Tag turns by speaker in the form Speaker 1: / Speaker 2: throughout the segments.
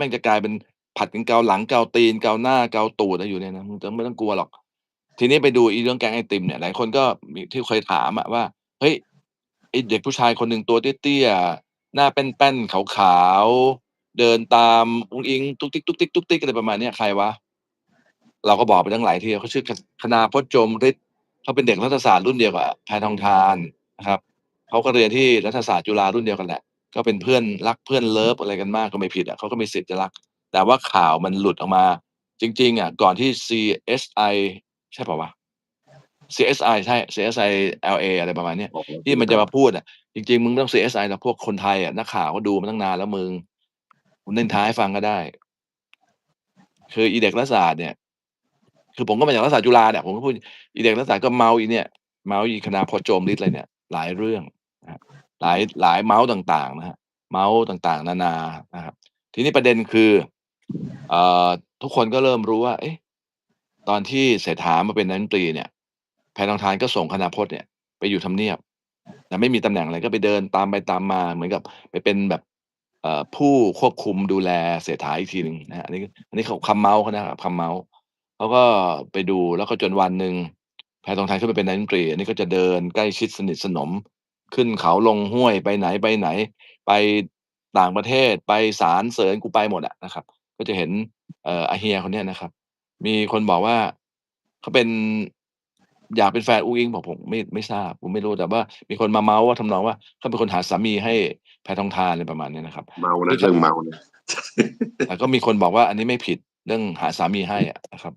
Speaker 1: ม่งจะกลายเป็นผัดกันเกาหลังเกาตีนเกาหน้าเกาตูดอะไรอยู่เนี่ยนะมึงจะไม่ต้องกลัวหรอก ทีนี้ไปดูอีเรื่องแกงไอติมเนี่ยหลายคนก็มีที่เคยถามอะว่า"เฮ้ยไอเด็กผู้ชายคนหนึ่งตัวเตี้ยๆหน้าแป้นๆขาวๆเดินตามอุ๊งอิ๊งตุ๊กติ๊กๆๆๆ"อะไรประมาณเนี้ย"ใครวะ?"เราก็บอกไปตั้งหลายทีเขาชื่อคณาพจน์โจมฤทธิ์เขาเป็นเด็กรัฐศาสตร์รุ่นเดียวกับแพทองธารนะครับเขาก็เรียนที่รัฐศาสตร์จุฬารุ่นเดียวกันแหละ ก็เป็นเพื่อนรักเพื่อนเลิฟอะไรกันมากก็ไม่ผิดอะเขาก็มีสิทธิ์จะรัก แต่ว่าข่าวมันหลุดออกมา จริง ๆอะก่อนที่ CSI ใช่เปล่าวะ? CSI ใช่ CSI LA อะไรประมาณเนี้ย
Speaker 2: อ๋อ
Speaker 1: ที่มันจะมาพูดอะจริง ๆ มึงไม่ต้อง CSI หรอกพวกคนไทยอะนักข่าวก็ดูมาตั้งนานแล้วมึงผมนินทาให้ฟังก็ได้ คืออีเด็กรัฐศาสตร์เนี่ย คือผมก็มาจากรัฐศาสตร์จุฬาเนี่ยผมก็พูดอีเด็กรัฐศาสตร์ก็เมาท์อีเนี่ยเมาท์อีคณาพจน์โจมฤทธิ์อะไรเนี่ย หลายเรื่องนะครับ หลายหลายเมาท์ต่างๆนะครับเมาท์ต่างๆ นานานะครับ ทีนี้ประเด็นคือเอ่อทุกคนก็เริ่มรู้ว่า เอ๊ะตอนที่เศรษฐามาเป็นนายกรัฐมนตรีเนี่ยแพทองธารก็ส่งคณาพจน์เนี่ย ไปอยู่ทำเนียบแต่ไม่มีตำแหน่งอะไรก็ไปเดินตามไปตามมาเหมือนกับไปเป็นแบบเอ่อผู้ควบคุมดูแลเศรษฐาอีกทีหนึ่งนะอันนี้อันนี้เขาคำเมาท์เขานะครับคำเมาท์เขาก็ไปดูแล้วก็จนวันหนึ่งแพทองธารขึ้นมาเป็นนายกรัฐมนตรีอันนี้ก็จะเดินใกล้ชิดสนิทสนม ขึ้นเขาลงห้วยไปไหนไปไหน ไปต่างประเทศไปศาลเสริญกูไปหมดอะนะครับ ก็จะเห็นเอ่ออาเฮียคนเนี้ยนะครับ มีคนบอกว่าเขาเป็นอยากเป็นแฟนอุ๊งอิ๊งบอกผมไม่ไม่ทราบ ผมไม่รู้แต่ว่า มีคนมาเมาท์ว่าทำนองว่าเขาเป็นคนหาสามีให้แพทองธารอะไรประมาณเนี้ยนะครับ
Speaker 2: เมานะ
Speaker 1: ซึ่ง
Speaker 2: เรื่องเมานะ
Speaker 1: แต่ก็มีคนบอกว่าอันนี้ไม่ผิดเรื่องหาสามีให้อะนะครับ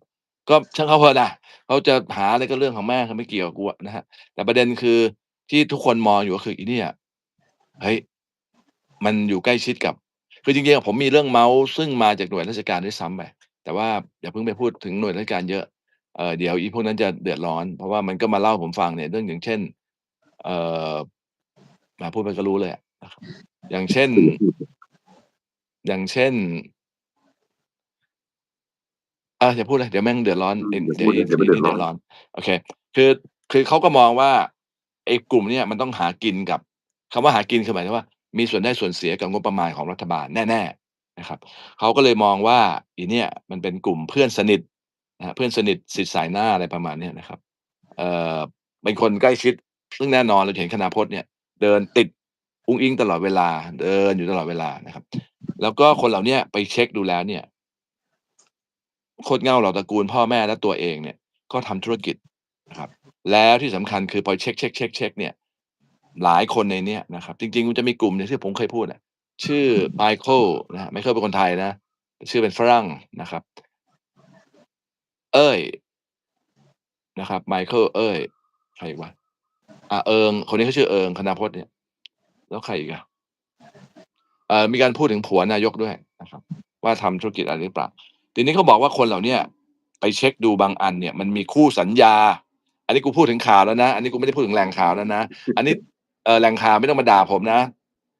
Speaker 1: ก็ช่างเขาเถอะนะเขาจะหาอะไรก็เรื่องของแม่งเขาไม่เกี่ยวกับกูอะนะครับแต่ประเด็นคือ ที่ทุกคนมองอยู่ก็คืออีเนี่ยเฮ้ยมันอยู่ใกล้ชิดกับ คือจริงๆผมมีเรื่องเมาท์ซึ่งมาจากหน่วยราชการด้วยซ้ำไปแต่ว่าอย่าเพิ่งไปพูดถึงหน่วยราชการเยอะเออเดี๋ยวอีพวกนั้นจะเดือดร้อน เพราะว่ามันก็มาเล่าผมฟังเนี่ยเรื่องอย่างเช่น เออแหมพูดไปก็รู้เลยอะนะครับอย่างเช่น อย่างเช่นเอออย่าพูดเลยเดี๋ยวแม่งเดือดร้อนเดี๋ยว
Speaker 2: เดี๋ยว
Speaker 1: เดือดร้อน โอเค คือคือเขาก็มองว่า ไอ้กลุ่มเนี้ยมันต้องหากินกับคำว่าหากินคือหมายถึงว่า มีส่วนได้ส่วนเสียกับงบประมาณของรัฐบาลแน่ๆนะครับเขาก็เลยมองว่าอีเนี่ยมันเป็นกลุ่มเพื่อนสนิทนะเพื่อนสนิทสิทธิ์สายหน้าอะไรประมาณนี้นะครับเอ่อเป็นคนใกล้ชิด ซึ่งแน่นอนเราเห็นคณาพจน์เนี่ย เดินติดอุ๊งอิงตลอดเวลา เดินอยู่ตลอดเวลานะครับ แล้วก็คนเหล่านี้ไปเช็กดูแล้วเนี่ยโคตรเงาเหล่าตระกูลพ่อแม่และตัวเองเนี่ย ก็ทำธุรกิจนะครับ แล้วที่สำคัญคือพอเช็กๆๆๆเช็คเช็คเนี่ยหลายคนในเนี้ยนะครับ จริงๆมันจะมีกลุ่มหนึ่งที่ผมเคยพูดอะชื่อ Michael นะครับ Michael เป็นคนไทยนะชื่อเป็นฝรั่งนะครับ เอ้ยนะครับ Michael เอ้ยใครอีกวะอ่าเอิงคนนี้เขาชื่อเอิงคณาพจน์เนี่ย แล้วใครอีกอะ?เอ่อมีการพูดถึงผัวนายกด้วยนะครับ ว่าทำธุรกิจอะไรหรือเปล่าทีนี้เขาบอกว่าคนเหล่าเนี้ยไปเช็กดูบางอันเนี่ย มันมีคู่สัญญา นนี้กูพูดถึงข่าวแล้วนะ อันนี้กูไม่ได้พูดถึงแหล่งข่าวแล้วนะ อันนี้เอ่อแหล่งข่าวไม่ต้องมาด่าผมนะ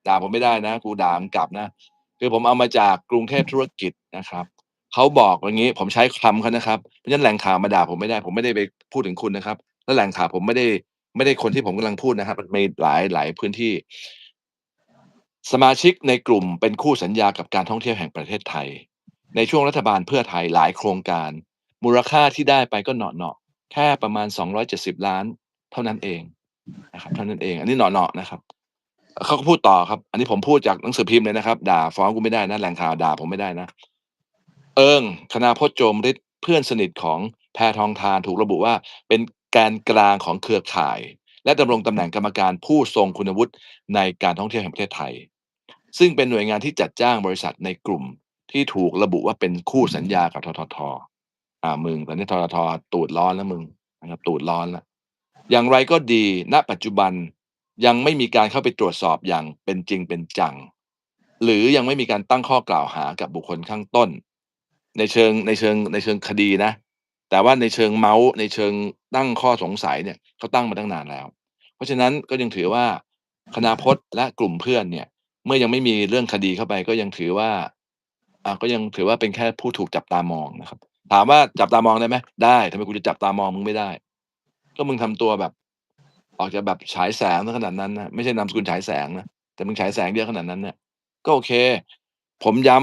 Speaker 1: ด่าผมไม่ได้นะ กูด่ามกลับนะ คือผมเอามาจากกรุงเทพธุรกิจนะครับเขาบอกอย่างงี้ ผมใช้คำเขานะครับ เพราะฉะนั้นแหล่งข่าวมาด่าผมไม่ได้ ผมไม่ได้ไปพูดถึงคุณนะครับ แล้วแหล่งข่าวผมไม่ได้ไม่ได้คนที่ผมกำลังพูดนะครับมันมีหลายหลายพื้นที่ สมาชิกในกลุ่มเป็นคู่สัญญากับการท่องเที่ยวแห่งประเทศไทย ในช่วงรัฐบาลเพื่อไทยหลายโครงการ มูลค่าที่ได้ไปก็เหนาะๆ แค่ประมาณ 270 ล้าน เท่านั้นเองนะครับเท่านั้นเอง อันนี้เหนาะๆนะครับเขาก็พูดต่อครับ อันนี้ผมพูดจากหนังสือพิมพ์เลยนะครับ ด่าฟ้องกูไม่ได้นะแหล่งข่าวด่าผมไม่ได้นะ เอิงคณาพจน์โจมฤทธิ์เพื่อนสนิทของแพทองธารถูกระบุว่า เป็นแกนกลางของเครือข่าย และดำรงตำแหน่งกรรมการผู้ทรงคุณวุฒิในการท่องเที่ยวแห่งประเทศไทย ซึ่งเป็นหน่วยงานที่จัดจ้างบริษัทในกลุ่มที่ถูกระบุว่าเป็นคู่สัญญากับททท. อ่ามึงตอนนี้ททท.ตูดร้อนแล้วมึงนะครับตูดร้อนแล้วอย่างไรก็ดี ณ ปัจจุบันยังไม่มีการเข้าไปตรวจสอบอย่างเป็นจริงเป็นจัง หรือยังไม่มีการตั้งข้อกล่าวหากับบุคคลข้างต้น ในเชิงในเชิงในเชิงคดีนะ แต่ว่าในเชิงเมาท์ในเชิงตั้งข้อสงสัยเนี่ยเขาตั้งมาตั้งนานแล้ว เพราะฉะนั้นก็ยังถือว่าคณาพจน์และกลุ่มเพื่อนเนี่ย เมื่อยังไม่มีเรื่องคดีเข้าไปก็ยังถือว่าอ่าก็ยังถือว่าเป็นแค่ผู้ถูกจับตามองนะครับ ถามว่าจับตามองได้ไหม?ได้ทำไมกูจะจับตามองมึงไม่ได้?ก็มึงทำตัวแบบ ออกจะแบบฉายแสงขนาดนั้นนะไม่ใช่นามสกุลฉายแสงนะแต่มึงฉายแสงเยอะขนาดนั้นเนี่ยก็โอเค ผมย้